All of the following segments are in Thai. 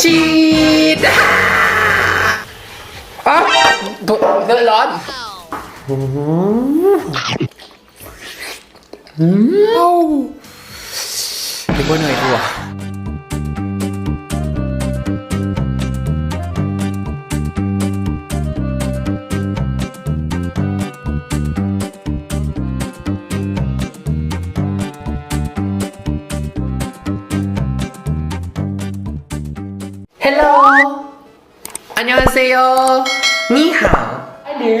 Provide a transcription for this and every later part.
ชีสอะถูกเดือดร้อนอืมนึกว่าเหนื่อยกว่าฮัลโหลอัน ยองอาเซโยนี่หาวไอเดีย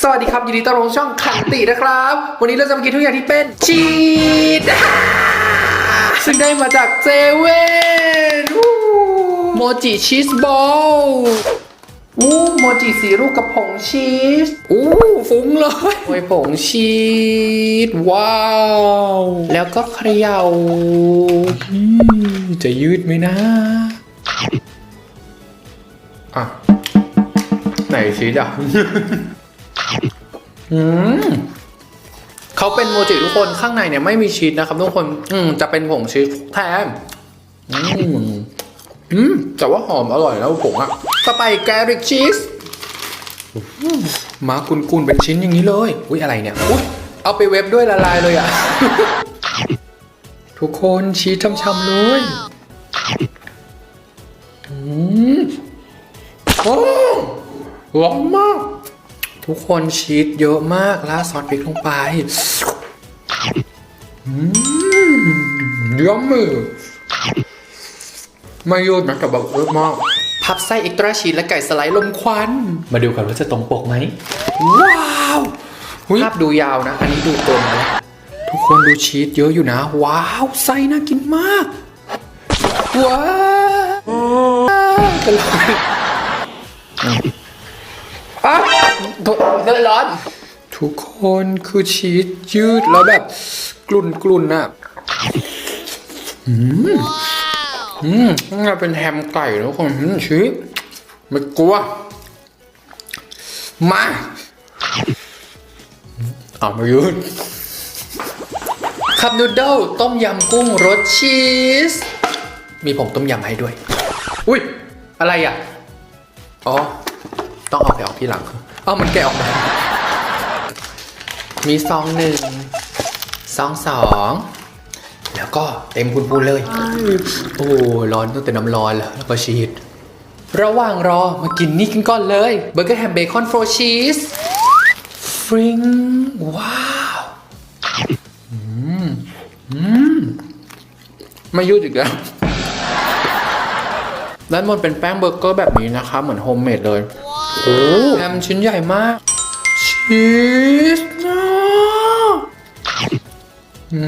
สวัสดีครับยินดีต้อนรับสู่ช่องขันตินะครับ วันนี้เราจะมากินทุกอย่างที่เป็นชีสซึ่งได้มาจากเจเว่นอู้โมจิชีสบอลอู้โมจิสีรูปกับผงชีสอู้ฟุ้งเลยโอ้ยผงชีสว้าว แล้วก็เขย่าอืม จะยืดไหมนะ อะ ไหนชีสอะอืมเขาเป็นโมจิทุกคนข้างในเนี่ยไม่มีชีสนะครับทุกคน อืมจะเป็นผงชีสแทนอืมอืมแต่ว่าหอมอร่อยแล้วผงอะต่อไปแกริกชีสอืมมากุนๆเป็นชิ้นอย่างนี้เลย อุ้ยอะไรเนี่ยอุ้ยเอาไปเว็บด้วยละลายเลยอะ ทุกคนชีสช่ำๆเลยอืมโอ้หอมมาก ทุกคนชีสเยอะมากราดซอสพริกลงไปอืมยำมือไม่ยืดนะแต่แบบเยอะมากพับไส้เอ็กตร้าชีสและไก่สไลด์ลมควัน มาดูกันว่าจะตรงปกไหม ว้าวภาพดูยาวนะ อันนี้ดูตรงนะ ทุกคนดูชีสเยอะอยู่นะ ว้าวไส้น่ากินมาก ว้าวกันเลยอะเดือดร้อน ทุกคนคือชีสยืดแล้วแบบกลุ่นกลุ่นอะอืมนี่เป็นแฮมไก่แล้วคนอืมชีสไม่กลัว มาเอามายืน คับนูเดิลต้มยำกุ้งรสชีส มีผงต้มยำให้ด้วย อุ้ยอะไรอะ อ๋อ ต้องเอาแกะออกทีหลังเอ้ามันแกะออกมา มีซองหนึ่งซองสองแล้วก็เต็มพูนๆเลย โอ้ร้อนตั้งแต่น้ำร้อนแล้วแล้วก็ชีสระหว่างรอมากินนี่กันก่อนเลยเบอร์เกอร์แฮมเบคอนโฟร์ชีสฟริงว้าวอืมอืม ไม่ยืดอีกแล้วด้านบนเป็นแป้งเบอร์เกอร์แบบนี้นะคะ เหมือนโฮมเมดเลยโอ้แฮมชิ้นใหญ่มาก ชีสนะอื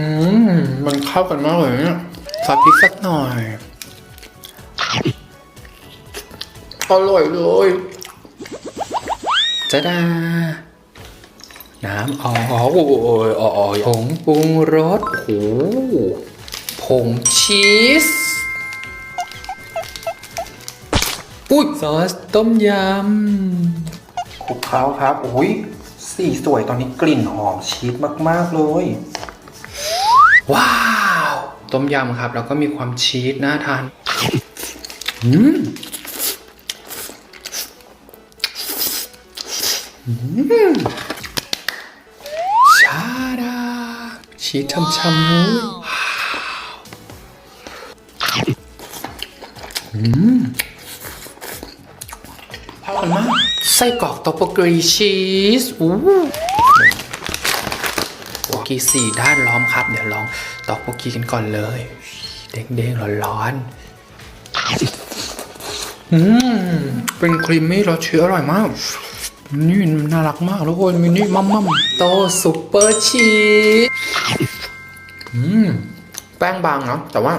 มมันเข้ากันมากเลยเนี่ยซอสพริกสักหน่อยอร่อยเลยจ้าดา น้ำอ๋อโอ้ยอ๋อผงปรุงรสโอ้โหผงชีสอุ้ยซอสต้มยำคลุกเคล้าครับอุ้ยสีสวยตอนนี้กลิ่นหอมชีสมาก ๆ เลย ว้าว ต้มยำครับ แล้วก็มีความชีสน่าทานอืมอืม ชาดา ชีสช่ำๆเลยว้าวอืมอร่อยมากไส้กรอกตอปโปกรีชีสอู้โปกีสี่ด้านล้อมครับ เดี๋ยวลองตอกโปกีกันก่อนเลย เด้งๆร้อนๆอืมเป็นครีมมี่รสชีสอร่อยมากนี่น่ารักมากทุกคนมินิมัมมัมโตซุปเปอร์ชีส อืมแป้งบางเนาะแต่ว่า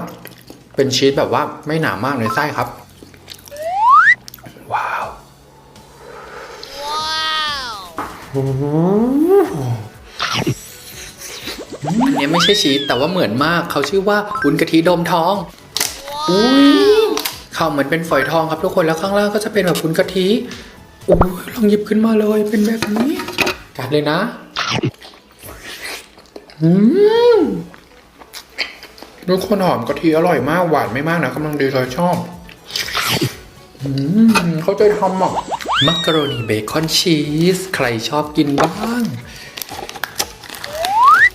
เป็นชีสแบบว่าไม่หนามากในไส้ครับ ว้าวอันนี้ไม่ใช่ชีสแต่ว่าเหมือนมาก เขาชื่อว่าวุ้นกะทิโดมทองอุ้ยเขาเหมือนเป็นฝอยทองครับทุกคนแล้วข้างล่างก็จะเป็นแบบวุ้นกะทิโอ้ยลองหยิบขึ้นมาเลยเป็นแบบนี้กัดเลยนะ อืม ทุกคนหอมกะทิอร่อยมากหวานไม่มากนะกำลังดีเลยชอบอืมเขาใจทำอะมักกะโรนีเบคอนชีส ใครชอบกินบ้าง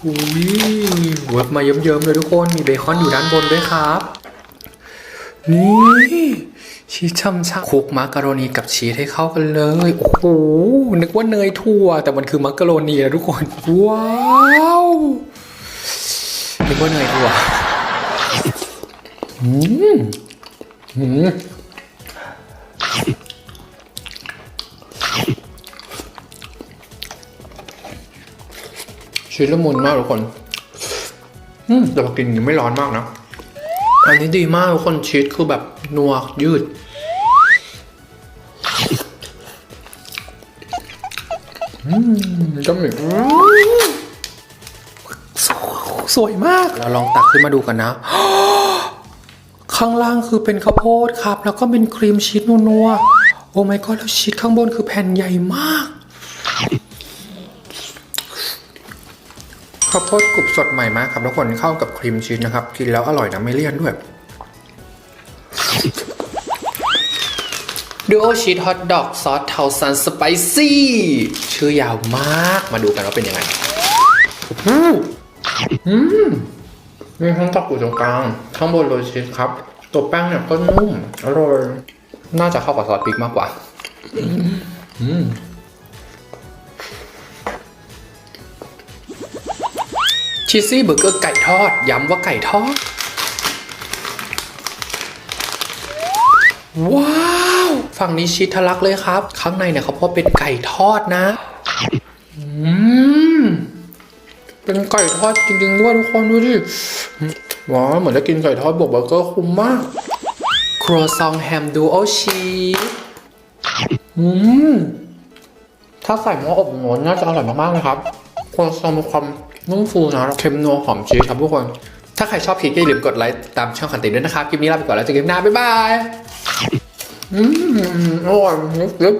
อุ้ยเวิร์กมาเยิ้มๆเลยทุกคนมีเบคอนอยู่ด้านบนด้วยครับ นี่ชีสช่ำๆคลุกมักกะโรนีกับชีสให้เข้ากันเลย โอ้โหนึกว่าเนยถั่ว แต่มันคือมักกะโรนีนะทุกคน ว้าวนึกว่าเนยถั่ว อืมอืมชีสละมุนมากทุกคน อืมแต่พอกินยังไม่ร้อนมากนะ อันนี้ดีมากทุกคนชีสคือแบบนัวยืด อืมจะมีอืมสสวยมาก เราลองตักขึ้นมาดูกันนะ ข้างล่างคือเป็นข้าวโพดครับ แล้วก็เป็นครีมชีสนัวๆโอ้ my god แล้วชีสข้างบนคือแผ่นใหญ่มากข้าวโพดกรุบสดใหม่มากครับทุกคนเข้ากับครีมชีสนะครับ กินแล้วอร่อยนะไม่เลี่ยนด้วยดูโอชีสฮอทดอกซอสเทาซันสไปซี่ชื่อยาวมากมาดูกันว่าเป็นยังไงอืมอืม มีทั้งตะกุ่ตรงกลางข้างบนโรยชีสครับ ตัวแป้งเนี่ยก็นุ่มอร่อยน่าจะเข้ากับซอสพริกมากกว่า อืมชีสซี่เบอร์เกอร์ไก่ทอด ย้ำว่าไก่ทอด ว้าว ฝั่งนี้ชีสทะลักเลยครับ ข้างในเนี่ยเขาพบเป็นไก่ทอดนะ อืม เป็นไก่ทอดจริงๆด้วยทุกคนดูดิว้าวเหมือนจะกินไก่ทอดบวกเบอร์เกอร์คุ้มมาก ครัวซองแฮมดูโอชีสอืมถ้าใส่หม้ออบร้อนน่าจะอร่อยมากๆเลยครับครัวซองมีความนุ่มฟูนะเค็มนัวหอมชีสครับทุกคน ถ้าใครชอบคลิปก็อย่าลืมกดไลค์ตามช่องขันติด้วยนะครับ คลิปนี้ลาไปก่อนแล้วเจอกันหน้าบ๊ายบายอืมอร่อยนึก